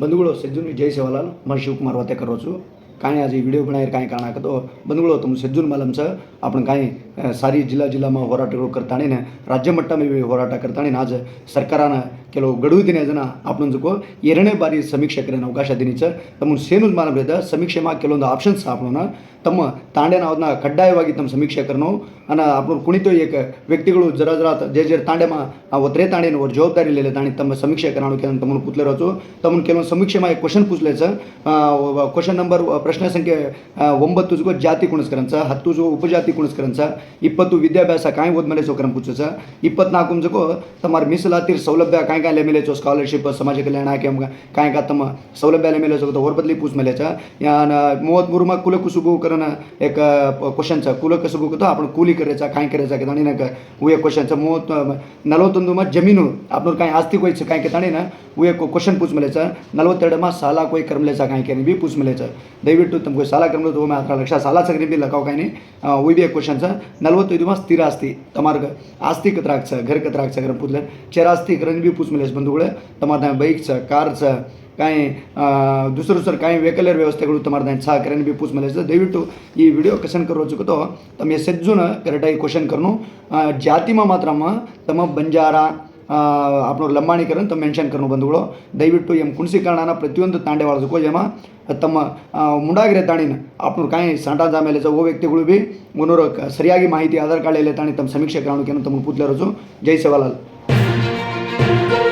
બંધુગળો સજ્જુની જય સેવાલાલ. હું શિવકુમાર વાતે કરો છું. કાંઈ આજે વીડિયો બનાવી કાંઈ કારણ હતો બંધુગળો તો હું સજ્જુન માલમ છે. આપણે કાંઈ સારી જિલ્લા જિલ્લામાં હોરાટો કરતાણીને રાજ્ય મટ્ટામાં એવી હોરાટા કરતાણીને આજે સરકારના ಕೆಲವು ಗಡುವು ದಿನ ಜನ ಆಪ್ನೊಂದಕ್ಕೂ ಎರಡನೇ ಬಾರಿ ಸಮೀಕ್ಷೆಕರೇನು ಅವಕಾಶ ದಿನಿಚ ತಮ್ಮ ಸೇನು ಮಾನವರಿದ್ದ ಸಮೀಕ್ಷೆ ಮಾ ಕೆಲವೊಂದು ಆಪ್ಷನ್ಸ್ ಆಪ್ನೋಣ ತಮ್ಮ ತಾಂಡೆನ ಅದನ್ನ ಕಡ್ಡಾಯವಾಗಿ ತಮ್ಮ ಸಮೀಕ್ಷಕರನ್ನು, ಅನ್ನ ಅಪ್ನ ಕುಣಿತು ಏಕ ವ್ಯಕ್ತಿಗಳು ಜರ ಜರ ಜೆ ಜರ ತಾಂಡೆ ಮಾ ಒತ್ತರೆ ತಾಂಡೇನು ಅವ್ರ ಜವಾಬ್ದಾರಿ ಇಲ್ಲ ತಾಣಿ ತಮ್ಮ ಸಮೀಕ್ಷೆಕರನ್ನು ಕೆಲವೊಂದು ತಮ್ಮನ್ನು ಕೂತ್ಲಿರೋಚು ತಮ್ಮನ್ನು ಕೆಲವೊಂದು ಸಮೀಕ್ಷೆ ಮಾ ಕ್ವಶನ್ ಕೂಸ್ಲೇಚ ಕ್ವಶನ್ ನಂಬರ್ ಪ್ರಶ್ನೆ ಸಂಖ್ಯೆ ಒಂಬತ್ತು ಜಾತಿ ಕುಣಿಸ್ಕರಂಚ ಹತ್ತು ಉಪಜಾತಿ ಕುಣಿಸ್ಕರಂಚ ಇಪ್ಪತ್ತು ವಿದ್ಯಾಭ್ಯಾಸ ಕಾಯಿ ಹೋದ್ಮೇಲೆ ಸೋಕರನ್ನು ಕೂಚಸ ಇಪ್ಪತ್ನಾಲ್ಕು ಜಗೋ ತಮ್ಮ ಮೀಸಲಾತಿ ಸೌಲಭ್ಯ ಕಾಯಿ ಕಾಯಿಲೆ ಮೇಲೆ ಚೋ ಸ್ಕಾಲರ್ಶಿಪ್ ಸಮಾಜ ಕಲ್ಯಾಣ ಆಯ್ಕೆ ಕಾಯಕ ತಮ್ಮ ಸೌಲಭ್ಯಗಳ ಮೇಲೆ ಚೋ ಹೊರಬದಲಿ ಪೂಸ್ ಮೇಲೆ ಯಾನ ಮೂವತ್ತ್ಮೂರು ಮಾ ಕುಲಕುಸುಬುಕರನ ಏಕ ಕ್ವಶನ್ ಚ ಕುಲಕುಸುಬುಕ ತ आपण ಕೂಲಿ ಕರೆಚ ಕಾಯ್ ಕರೆಚ ಕೆ ತಾಣಿನ ಉಯ ಕ್ವಶನ್ ಚ ಮೂವತ್ತು ನಲವತ್ತೊಂದು ಮಾ ಜಮೀನು आपण ಕಾಯ್ ಆಸ್ತಿ ಕೊಯ್ಚ ಕಾಯ್ ಕೆ ತಾಣಿನ ಉಯ ಕ್ವಶನ್ ಪೂಸ್ ಮೇಲೆ ಚ ನಲವತ್ತೆರಡು ಮಾ ಸಾಲ ಕೊಯ್ ಕರ್ಮಲೆಚ ಕಾಯ್ ಕೆ ಬಿ ಪೂಸ್ ಮೇಲೆ ಚ ದಯವಿಟ್ಟು ತಮಗೆ ಸಾಲ ಕರ್ಮಲು ತೋ ಮಾ ಅತ್ರ ಲಕ್ಷ ಸಾಲ ಸಗ್ರಿ ಬಿ ಲಕಾವ್ ಕಾಯ್ನಿ ಉಯ್ ಬಿ ಕ್ವಶನ್ ಚ ನಲವತ್ತೈದು ಮಾ ಸ್ಥಿರ ಆಸ್ತಿ ತಮಾರ್ಗ ಆಸ್ತಿ ಕತ್ರಾಕ್ ಚ ಘರ್ ಕತ್ರಾಕ್ ಚ ಗರಂ ಪೂದ್ಲ ಚರಾಸ್ತಿ ಕರನ್ ಬಿ कुसुमलेश ಬಂಧುಗಳೇ ತಮ್ಮ ಬೈಕ್ಸ ಕಾರ್ಸ ಕಾಯಿ ದುಸರು ಸರ್ ಕಾಯಿ ವೆಹಿಕಲರ್ ವ್ಯವಸ್ಥೆಗಳು ತಮ್ಮ ಸಹಕಾರನ ಬಿ ಪೂಸ್ ಮೇಲೆ ದಯವಿಟ್ಟು ಈ ವಿಡಿಯೋ ಕಸನ್ ಕರೋ ಚುಕತೋ ತಮ್ಮ ಸಜ್ಜುನ ಕರೆಕ್ಟಾಗಿ ಕ್ವಶನ್ ಕರ್ನು. ಜಾತಿಮ ಮಾತ್ರಮ್ಮ, ತಮ್ಮ ಬಂಜಾರ ಅಪ್ನೋರು ಲಂಬಾಣಿಕರನ್ನು ತಮ್ಮ ಮೆನ್ಷನ್ ಕರ್ನು ಬಂಧುಗಳು. ದಯವಿಟ್ಟು ಎಂ ಕುಣಿಸಿ ಕಾರಣನ ಪ್ರತಿಯೊಂದು ತಾಂಡೆ ಒಳದಕ್ಕೂ ಎಮ ತಮ್ಮ ಮುಂಡಾಗಿರೆ ತಾಣಿನ ಅಪ್ನೋರು ಕಾಯಿ ಸಾಂಟಾದ ಮೇಲೆ ಓ ವ್ಯಕ್ತಿಗಳು ಬಿ, ಮುನ್ನೂರು ಸರಿಯಾಗಿ ಮಾಹಿತಿ, ಆಧಾರ್ ಕಾರ್ಡ್ ಎಲ್ಲ ತಾಣಿ ತಮ್ಮ ಸಮೀಕ್ಷೆ ಕಾರಣಕ್ಕೆ ತಮ್ಮ ಕೂತ್ಲರಸು ಜೈ ಸವಾಲಾಲ್. Thank you.